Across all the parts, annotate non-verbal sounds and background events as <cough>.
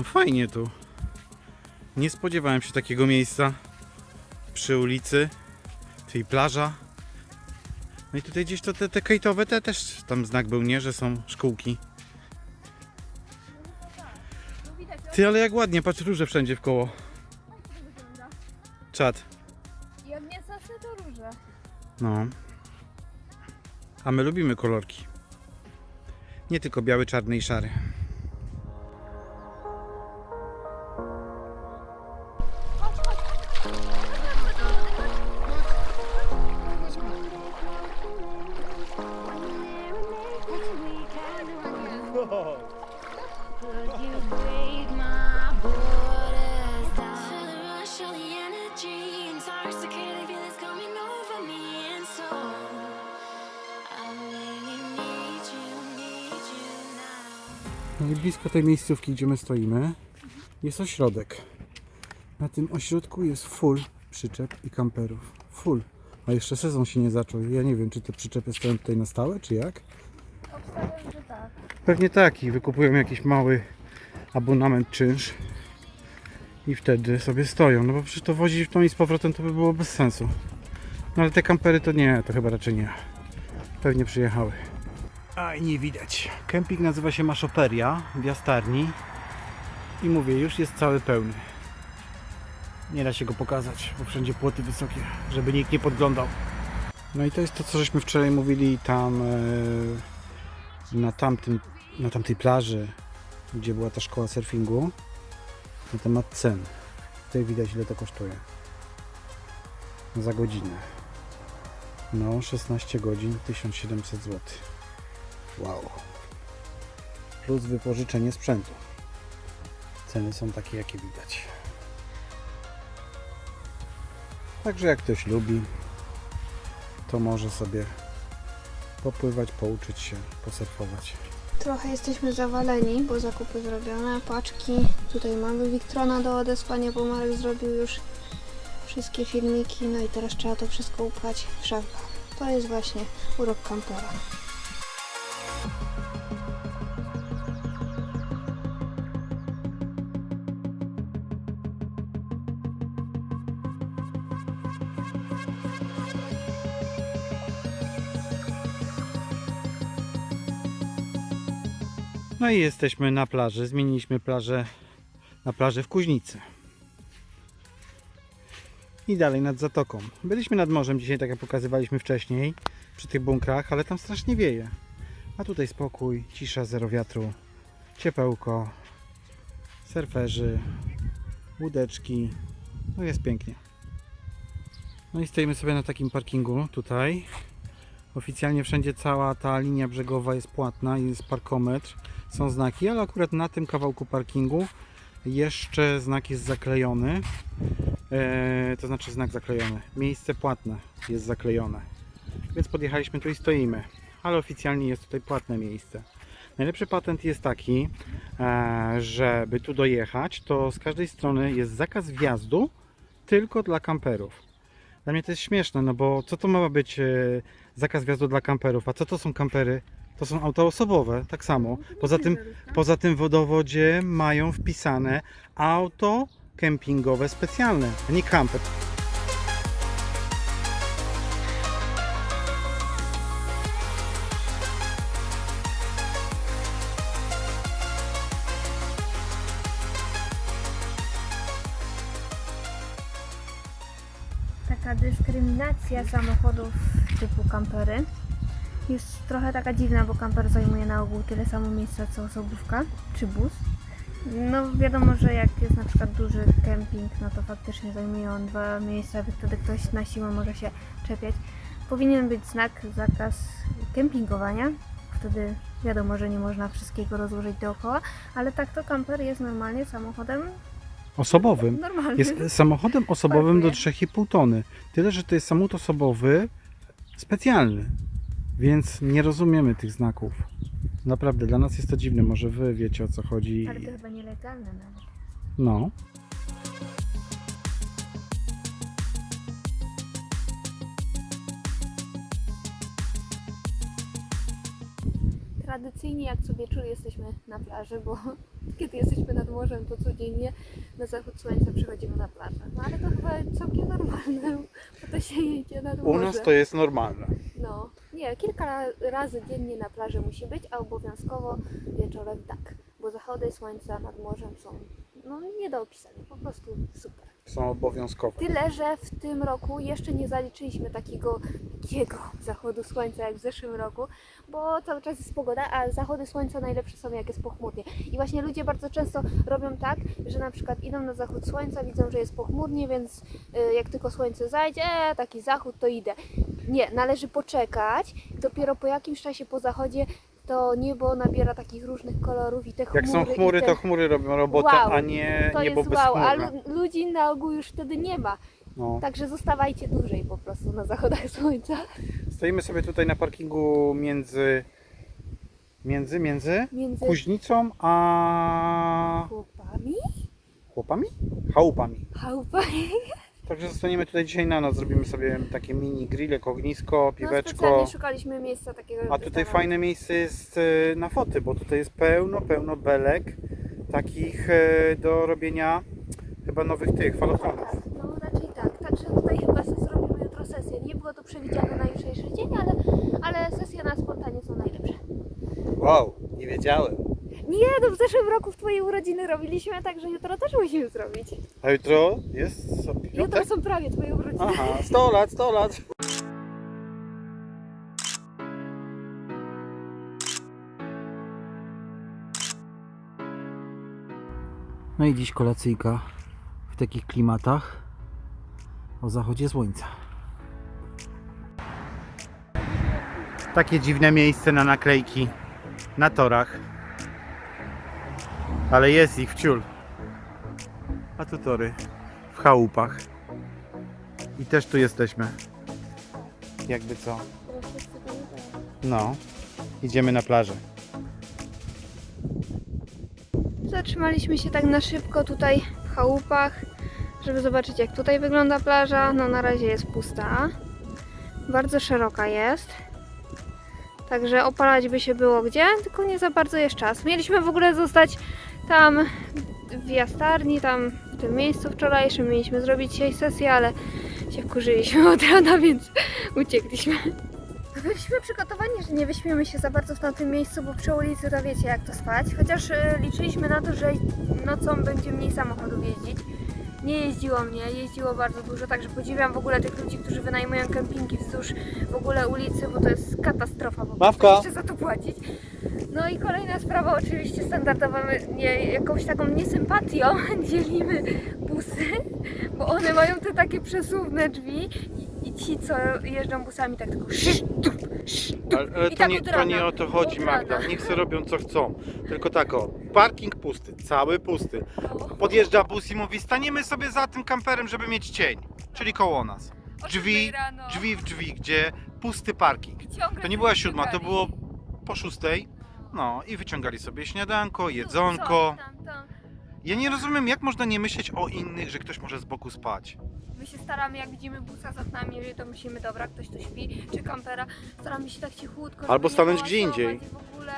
No fajnie tu. Nie spodziewałem się takiego miejsca przy ulicy, czyli plaża. No i tutaj gdzieś to te, te kejtowe, te też tam znak był, nie? Że są szkółki. Ty, ale jak ładnie, patrz róże wszędzie w koło. Czad. I zasnę, to róże. No. A my lubimy kolorki. Nie tylko biały, czarny i szary. Blisko tej miejscówki, gdzie my stoimy, jest ośrodek. Na tym ośrodku jest full przyczep i kamperów. Full. A jeszcze sezon się nie zaczął. Ja nie wiem, czy te przyczepy stoją tutaj na stałe, czy jak? Obstawiam, że tak. Pewnie tak i wykupują jakiś mały abonament czynsz i wtedy sobie stoją. No bo przecież to wozić w tą i z powrotem to by było bez sensu. No ale te kampery to nie, to chyba raczej nie. Pewnie przyjechały. Aj, nie widać. Kemping nazywa się Maszoperia w Jastarni i mówię, już jest cały pełny. Nie da się go pokazać, bo wszędzie płoty wysokie, żeby nikt nie podglądał. No i to jest to, co żeśmy wczoraj mówili tam e, na, tamtym, na tamtej plaży, gdzie była ta szkoła surfingu, na temat cen. Tutaj widać, ile to kosztuje. Za godzinę. No, 16 godzin, 1700 zł. Wow. Plus wypożyczenie sprzętu. Ceny są takie, jakie widać. Także jak ktoś lubi, to może sobie popływać, pouczyć się, posurfować. Trochę jesteśmy zawaleni, bo zakupy zrobione, paczki. Tutaj mamy Wiktrona do odesłania, bo Marek zrobił już wszystkie filmiki, no i teraz trzeba to wszystko upchać w szafkach. To jest właśnie urok kampera. No i jesteśmy na plaży. Zmieniliśmy plażę na plażę w Kuźnicy. I dalej nad zatoką. Byliśmy nad morzem dzisiaj, tak jak pokazywaliśmy wcześniej, przy tych bunkrach, ale tam strasznie wieje. A tutaj spokój, cisza, zero wiatru, ciepełko, surferzy, łódeczki. No jest pięknie. No i stoimy sobie na takim parkingu tutaj. Oficjalnie wszędzie cała ta linia brzegowa jest płatna i jest parkometr, są znaki, ale akurat na tym kawałku parkingu jeszcze znak jest zaklejony. Eee, to znaczy znak zaklejony. Miejsce płatne jest zaklejone. Więc podjechaliśmy tu i stoimy. Ale oficjalnie jest tutaj płatne miejsce. Najlepszy patent jest taki, e, żeby tu dojechać, to z każdej strony jest zakaz wjazdu tylko dla kamperów. Dla mnie to jest śmieszne, no bo co to ma być e, zakaz wjazdu dla kamperów? A co to są kampery? To są auta osobowe, tak samo. Poza tym, poza tym w wodowodzie mają wpisane auto kempingowe specjalne, a nie kamper. Taka dyskryminacja samochodów typu kampery jest trochę taka dziwna, bo kamper zajmuje na ogół tyle samo miejsca co osobówka czy bus. No wiadomo, że jak jest na przykład duży kemping, no to faktycznie zajmuje on dwa miejsca, wtedy ktoś na siłę może się czepiać. Powinien być znak, zakaz kempingowania, wtedy wiadomo, że nie można wszystkiego rozłożyć dookoła, ale tak to kamper jest normalnie samochodem Osobowym. normalnym. Jest samochodem osobowym do Pasuje. 3,5 tony. Tyle, że to jest samochód osobowy specjalny. Więc nie rozumiemy tych znaków. Naprawdę, dla nas jest to dziwne. Może wy wiecie o co chodzi. Ale to chyba nielegalne nawet. No. tradycyjnie jak co wieczór jesteśmy na plaży, bo <laughs> kiedy jesteśmy nad morzem, to codziennie na zachód słońca przychodzimy na plażę. No ale to chyba całkiem normalne, <laughs> bo to się jedzie nad morze. U nas to jest normalne. No, nie, kilka ra- razy dziennie na plaży musi być, a obowiązkowo wieczorem tak, bo zachody słońca nad morzem są no nie do opisania, po prostu super. Są obowiązkowe. Tyle, że w tym roku jeszcze nie zaliczyliśmy takiego takiego <laughs> zachodu słońca jak w zeszłym roku, bo cały czas jest pogoda, a zachody słońca najlepsze są jak jest pochmurnie. I właśnie ludzie bardzo często robią tak, że na przykład idą na zachód słońca, widzą, że jest pochmurnie, więc y, jak tylko słońce zajdzie, taki zachód, to idę. Nie, należy poczekać. Dopiero po jakimś czasie po zachodzie to niebo nabiera takich różnych kolorów i te chmury. Jak są chmury, i te... to chmury robią robotę, Wow, a nie to niebo jest wow, a bezchmurne. lu- ludzi na ogół już wtedy nie ma. No. Także zostawajcie dłużej po prostu na zachodach <laughs> słońca. Stoimy sobie tutaj na parkingu między między, między Między Kuźnicą a chłopami, chłopami? Chałupami. chałupami. <laughs> Także zostaniemy tutaj dzisiaj na noc. Zrobimy sobie takie mini grillek, ognisko, No, piweczko. specjalnie szukaliśmy miejsca takiego, A tutaj stanąć. fajne miejsce jest e, na foty, bo tutaj jest pełno, pełno belek takich e, do robienia chyba nowych tych falochronów. Tak, no raczej tak. Także tutaj chyba sobie zrobimy jutro sesję. Nie było to przewidziane na jutrzejszy dzień, ale, ale sesje na spontanie są najlepsze. Wow, nie wiedziałem. Nie, no w zeszłym roku w Twojej urodziny robiliśmy, także jutro też musimy zrobić. A jutro jest co, Jutro piątek? są prawie Twoje urodziny. Aha, 100 lat, 100 lat. No i dziś kolacyjka w takich klimatach o zachodzie słońca. Takie dziwne miejsce na naklejki na torach. Ale jest ich w ciul. A tu tory w chałupach. I też tu jesteśmy. Jakby co? No. Idziemy na plażę. Zatrzymaliśmy się tak na szybko tutaj w chałupach, żeby zobaczyć jak tutaj wygląda plaża. No na razie jest pusta. Bardzo szeroka jest. Także opalać by się było gdzie, tylko nie za bardzo jest czas. Mieliśmy w ogóle zostać tam w jastarni, tam tym miejscu wczorajszym. Mieliśmy zrobić dzisiaj sesję, ale się wkurzyliśmy <laughs> od rana, więc uciekliśmy. Byliśmy przygotowani, że nie wyśmiemy się za bardzo w tamtym miejscu, bo przy ulicy to wiecie jak to spać. Chociaż e, liczyliśmy na to, że nocą będzie mniej samochodów jeździć. Nie jeździło mnie, jeździło bardzo dużo, także podziwiam w ogóle tych ludzi, którzy wynajmują kempingi wzdłuż w ogóle ulicy, bo to jest katastrofa, bo Mawka! jeszcze za to płacić. No i kolejna sprawa, oczywiście standardowa, my nie, jakąś taką niesympatią <laughs> dzielimy busy, bo one mają te takie przesuwne drzwi i, i ci, co jeżdżą busami, tak tylko szysz, dup, dup. Ale, ale I to, tak nie, od to rana. nie o to chodzi, Od Magda. Niech sobie robią co chcą. Tylko tak o, parking pusty, cały pusty. No. Podjeżdża bus i mówi, staniemy sobie za tym kamperem, żeby mieć cień. Czyli koło nas. O Drzwi, siódmej rano. drzwi w drzwi, gdzie pusty parking. Ciągle To nie była siódma, to było po szóstej. No i wyciągali sobie śniadanko, Tu, jedzonko. coś tam, tam. Ja nie rozumiem, jak można nie myśleć o innych, że ktoś może z boku spać. My się staramy, jak widzimy busa za nami, to myślimy, dobra, ktoś tu śpi, czy kampera, staramy się tak cichutko, żeby Albo nie stanąć gdzie hałasować indziej. i W ogóle.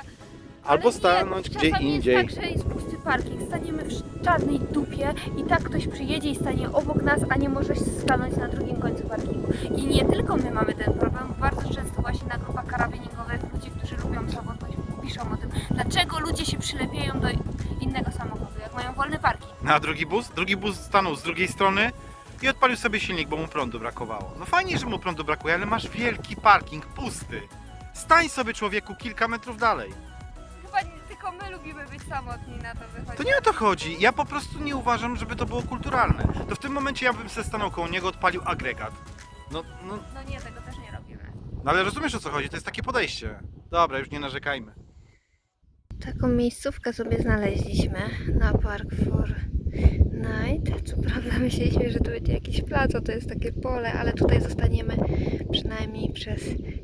Albo Ale stanąć nie, gdzie czasami indziej. Jest tak, że jest pusty parking, staniemy w czarnej dupie i tak ktoś przyjedzie i stanie obok nas, a nie może stanąć na drugim końcu parkingu. I nie tylko my mamy ten problem, bardzo często właśnie na grupach karabiningowych ludzie, którzy lubią samotność, piszą o tym, dlaczego ludzie się przylepiają do innego samochodu, jak mają wolny parking. Na drugi bus? Drugi bus stanął z drugiej strony i odpalił sobie silnik, bo mu prądu brakowało. No fajnie, że mu prądu brakuje, ale masz wielki parking, pusty. Stań sobie człowieku kilka metrów dalej. Chyba nie tylko my lubimy być samotni na to wychodzi. To nie o to chodzi. Ja po prostu nie uważam, żeby to było kulturalne. To w tym momencie ja bym se stanął koło niego, odpalił agregat. No, no, No nie, tego też nie robimy. no ale rozumiesz o co chodzi, to jest takie podejście. Dobra, już nie narzekajmy. Taką miejscówkę sobie znaleźliśmy na Park for Night. Co prawda myśleliśmy, że tu będzie jakiś plac, a to jest takie pole, ale tutaj zostaniemy przynajmniej przez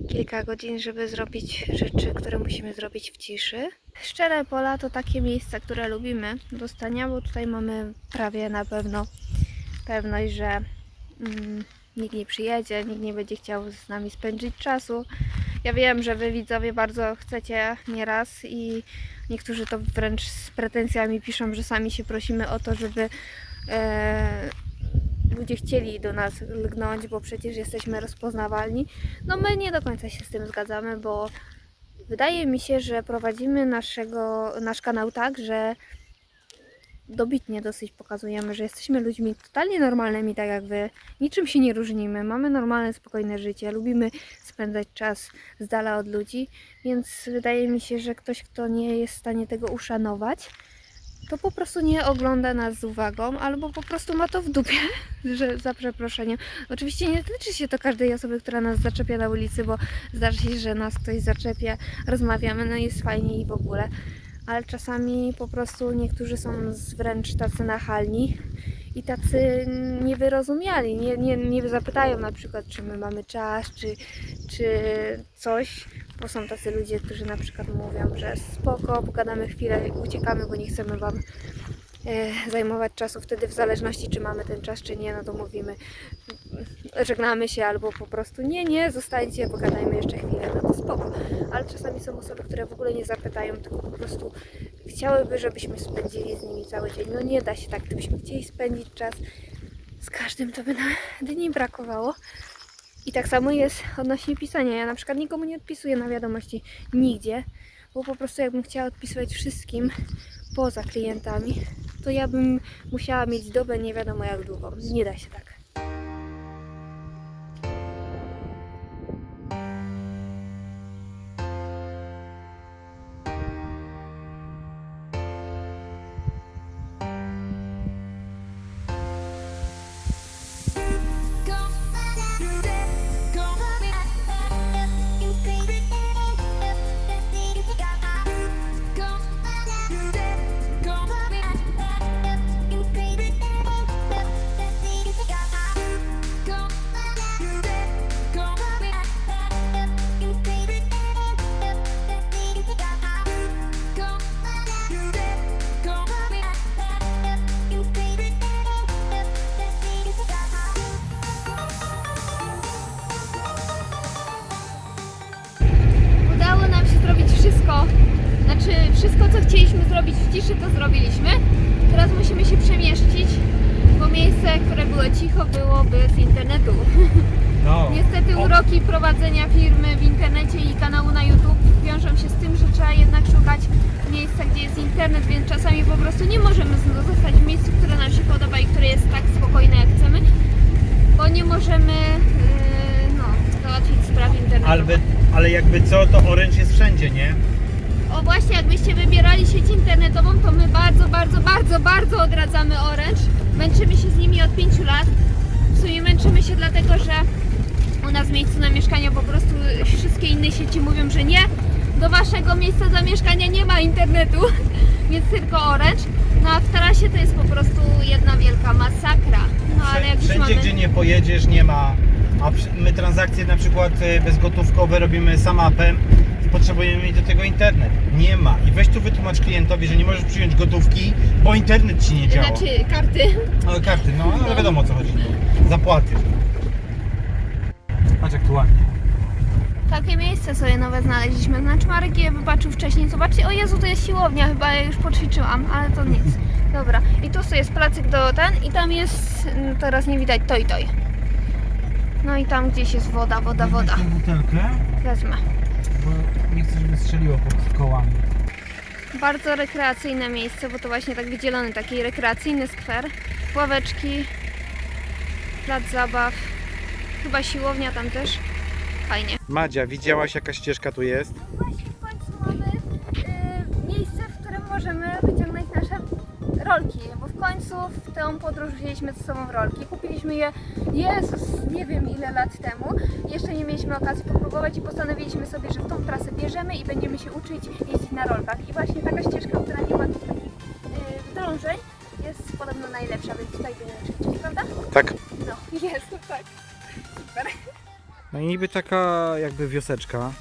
kilka godzin, żeby zrobić rzeczy, które musimy zrobić w ciszy. Szczere pola to takie miejsca, które lubimy do stania, bo tutaj mamy prawie na pewno pewność, że mm, nikt nie przyjedzie, nikt nie będzie chciał z nami spędzić czasu Ja wiem, że wy widzowie bardzo chcecie nieraz i niektórzy to wręcz z pretensjami piszą, że sami się prosimy o to, żeby e, ludzie chcieli do nas lgnąć, bo przecież jesteśmy rozpoznawalni. No my nie do końca się z tym zgadzamy, bo wydaje mi się, że prowadzimy naszego, nasz kanał tak, że dobitnie dosyć pokazujemy, że jesteśmy ludźmi totalnie normalnymi, tak jak wy. Niczym się nie różnimy. Mamy normalne, spokojne życie. Lubimy spędzać czas z dala od ludzi, więc wydaje mi się, że ktoś, kto nie jest w stanie tego uszanować, to po prostu nie ogląda nas z uwagą, albo po prostu ma to w dupie, <laughs> że za przeproszeniem. Oczywiście nie tyczy się to każdej osoby, która nas zaczepia na ulicy, bo zdarza się, że nas ktoś zaczepia, rozmawiamy, no jest fajnie i w ogóle. Ale czasami po prostu niektórzy są wręcz tacy nachalni i tacy niewyrozumiali. Nie, nie, nie zapytają na przykład, czy my mamy czas, czy, czy coś, bo są tacy ludzie, którzy na przykład mówią, że spoko, pogadamy chwilę, uciekamy, bo nie chcemy Wam zajmować czasu. Wtedy w zależności, czy mamy ten czas, czy nie, no to mówimy, żegnamy się albo po prostu nie, nie, zostańcie, pogadajmy jeszcze chwilę, no to spoko. Ale czasami są osoby, które w ogóle nie zapytają, tylko po prostu chciałyby, żebyśmy spędzili z nimi cały dzień. No nie da się tak, gdybyśmy chcieli spędzić czas z każdym, to by na dni brakowało. I tak samo jest odnośnie pisania. Ja na przykład nikomu nie odpisuję na wiadomości nigdzie, bo po prostu jakbym chciała odpisywać wszystkim poza klientami, to ja bym musiała mieć dobę nie wiadomo jak długą. Nie da się tak. Internecie i kanału na YouTube wiążą się z tym, że trzeba jednak szukać miejsca, gdzie jest internet, więc czasami po prostu nie możemy zostać w miejscu, które nam się podoba i które jest tak spokojne, jak chcemy, bo nie możemy yy, no, załatwić spraw internetowych. Ale, ale jakby co, to Orange jest wszędzie, nie? O właśnie, jakbyście wybierali sieć internetową, to my bardzo, bardzo, bardzo, bardzo odradzamy Orange. Męczymy się z nimi od 5 lat. W sumie męczymy się dlatego, że u nas w miejscu zamieszkania po prostu wszystkie inne sieci mówią, że nie. Do waszego miejsca zamieszkania nie ma internetu, <laughs> więc tylko Orange. No a w tarasie to jest po prostu jedna wielka masakra. No ale jak już Wszędzie, mamy... gdzie nie pojedziesz, nie ma. A przy- my transakcje na przykład y, bezgotówkowe robimy samapem i potrzebujemy mieć do tego internet. Nie ma. I weź tu wytłumacz klientowi, że nie możesz przyjąć gotówki, bo internet ci nie działa. Znaczy karty. Ale karty, no ale No. wiadomo o co chodzi. Zapłaty. Patrz jak tu ładnie. Takie miejsce sobie nowe znaleźliśmy. Znaczy Marek je wybaczył wcześniej. Zobaczcie, o Jezu, to jest siłownia, chyba ja już poćwiczyłam, ale to nic. <laughs> Dobra, i tu sobie jest placyk do ten i tam jest, mm, teraz nie widać, to i toj. No i tam gdzieś jest woda, woda, woda. Tę butelkę, Wezmę. bo nie chcę, żeby strzeliło pod kołami. Bardzo rekreacyjne miejsce, bo to właśnie tak wydzielony taki rekreacyjny skwer. Ławeczki, plac zabaw, chyba siłownia tam też. Fajnie. Madzia, widziałaś jaka ścieżka tu jest? Właśnie w końcu mamy y, miejsce, w którym możemy wyciągnąć nasze rolki, bo w końcu w tę podróż wzięliśmy ze sobą rolki. Kupiliśmy je, Jezus, nie wiem ile lat temu. Jeszcze nie mieliśmy okazji popróbować i postanowiliśmy sobie, że w tą trasę bierzemy i będziemy się uczyć jeździć na rolkach. I właśnie taka ścieżka, która nie ma tu takich y, wdrążeń, jest podobno najlepsza, więc tutaj będziemy ćwiczyć, prawda? Tak. No, <laughs> jest, tak. No i niby taka jakby wioseczka,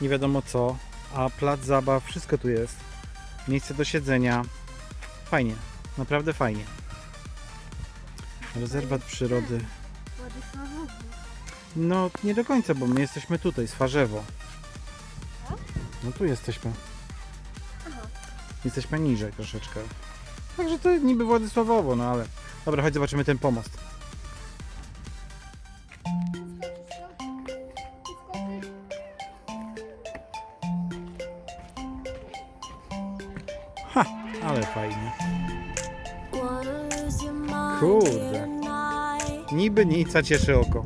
nie wiadomo co, a plac zabaw, wszystko tu jest. Miejsce do siedzenia. Fajnie, naprawdę fajnie. Rezerwat przyrody. No, nie do końca, bo my jesteśmy tutaj, z Farzewo. No tu jesteśmy. Jesteśmy niżej troszeczkę. Także to niby Władysławowo, no ale... Dobra, chodź zobaczymy ten pomost. Ha, ale fajnie. Kurde. Niby nic, a cieszy oko.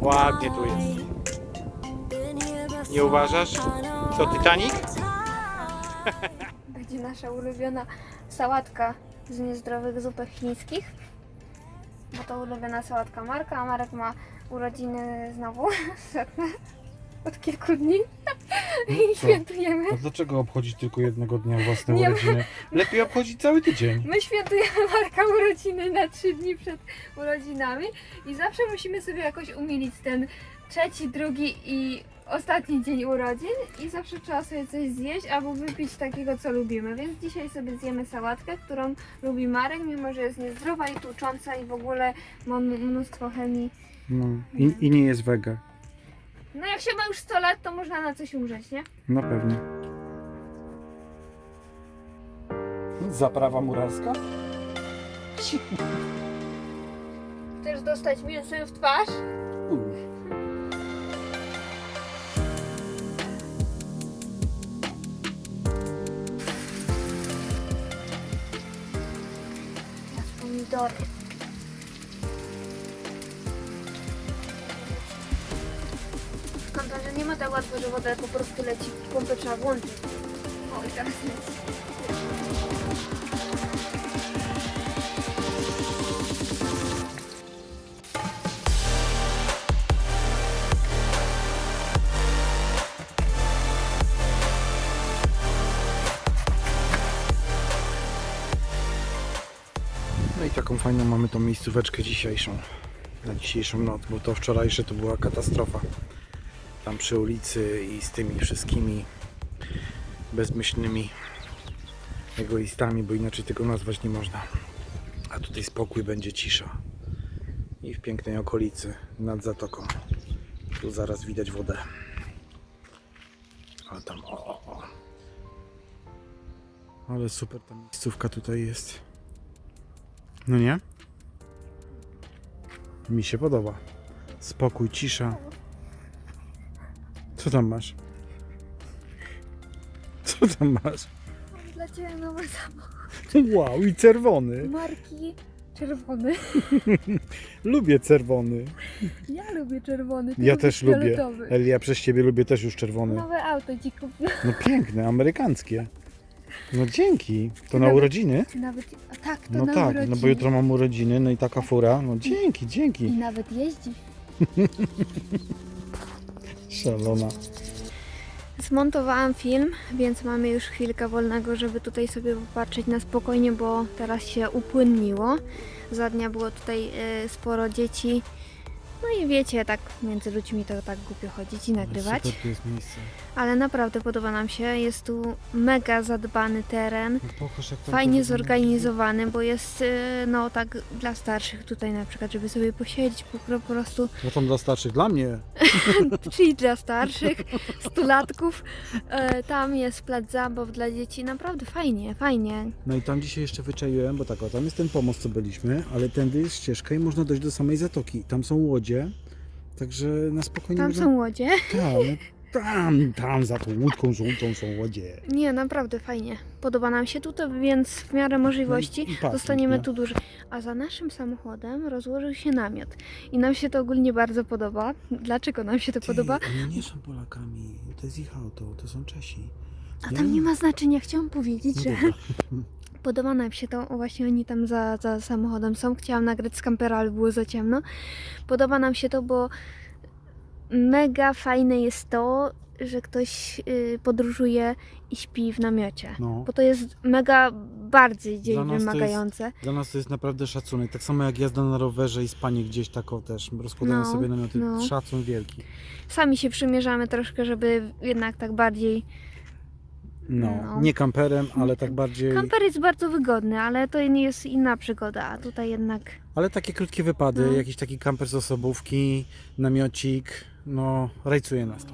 Ładnie tu jest. Nie uważasz? Co, Titanic? Będzie nasza ulubiona sałatka z niezdrowych zupek chińskich. Bo to ulubiona sałatka Marka, a Marek ma urodziny znowu <laughs> setne od kilku dni i co? świętujemy. A dlaczego obchodzić tylko jednego dnia własne Nie urodziny? Lepiej obchodzić cały tydzień. My świętujemy Marka urodziny na trzy dni przed urodzinami i zawsze musimy sobie jakoś umilić ten trzeci, drugi i ostatni dzień urodzin i zawsze trzeba sobie coś zjeść albo wypić takiego, co lubimy. Więc dzisiaj sobie zjemy sałatkę, którą lubi Marek, mimo że jest niezdrowa i tłucząca i w ogóle ma m- mnóstwo chemii. No. I, I nie jest wega. No jak się ma już 100 lat, to można na coś umrzeć, nie? No pewnie. Zaprawa murarska? Chcesz dostać mięsem w twarz? Teraz pomidory. Ma tak łatwo, że woda po prostu leci, pompę trzeba włączyć. O i teraz leci. No i taką fajną mamy tą miejscóweczkę dzisiejszą. Na dzisiejszą noc, bo to wczorajsze to była katastrofa. Tam przy ulicy i z tymi wszystkimi bezmyślnymi egoistami, bo inaczej tego nazwać nie można. A tutaj spokój, będzie cisza. I w pięknej okolicy, nad zatoką. Tu zaraz widać wodę. A tam, o, o, o. Ale super ta miejscówka tutaj jest. No nie? Mi się podoba. Spokój, cisza. Co tam masz? Co tam masz? Dla Ciebie nowy samochód. Wow, i czerwony. Marki czerwony. <laughs> Lubię czerwony. Ja lubię czerwony. ty Ja lubisz też lubię. fioletowy. Ale ja przez ciebie lubię też już czerwony. Nowe auto ci kupiłam. No piękne, amerykańskie. No dzięki. To na Nawet- urodziny? Nawet, a tak, to No na tak, urodziny. no bo jutro mam urodziny, no i taka fura. No dzięki, I dzięki. nawet jeździ. <laughs> Szalona. Zmontowałam film, więc mamy już chwilkę wolnego, żeby tutaj sobie popatrzeć na spokojnie, bo teraz się upłynniło. Za dnia było tutaj e, sporo dzieci. No i wiecie, tak między ludźmi to tak głupio chodzić i nagrywać. Super tu jest miejsce. Ale naprawdę podoba nam się. Jest tu mega zadbany teren. No pokaż, jak tam Fajnie zorganizowany, bo jest e, no tak dla starszych tutaj na przykład, żeby sobie posiedzieć po, po prostu, No tam dla starszych, dla mnie. <laughs> czyli dla starszych, stulatków. E, tam jest plac zabaw dla dzieci, naprawdę fajnie, fajnie. No i tam dzisiaj jeszcze wyczaiłem, bo tak, o, tam jest ten pomost, co byliśmy, ale tędy jest ścieżka i można dojść do samej zatoki. Tam są łodzie, także na spokojnie Tam można... są łodzie. Tam, no, tam, tam za tą łódką żółtą są łodzie. Nie, naprawdę fajnie. Podoba nam się tutaj, więc w miarę możliwości No i parking, zostaniemy nie? tu dłużej. A za naszym samochodem rozłożył się namiot. I nam się to ogólnie bardzo podoba. Dlaczego nam się to Ty, podoba? Oni nie są Polakami, to jest ich auto, to są Czesi. A tam nie ma znaczenia. Chciałam powiedzieć, No że. <laughs> Podoba nam się to, właśnie oni tam za, za samochodem są. Chciałam nagrać z kampera, ale było za ciemno. Podoba nam się to, bo mega fajne jest to, że ktoś y, podróżuje i śpi w namiocie. No. Bo to jest mega bardziej dzień nas to jest- wymagające. Dla nas to jest naprawdę szacunek. Tak samo jak jazda na rowerze i spanie gdzieś tako też. Rozkładamy No, sobie namioty. no. Szacun wielki. Sami się przymierzamy troszkę, żeby jednak tak bardziej No, No. nie kamperem, ale tak bardziej. Kamper jest bardzo wygodny, ale to nie jest inna przygoda, a tutaj jednak Ale takie krótkie wypady, No. jakiś taki kamper z osobówki, namiocik, no rajcuje nas to.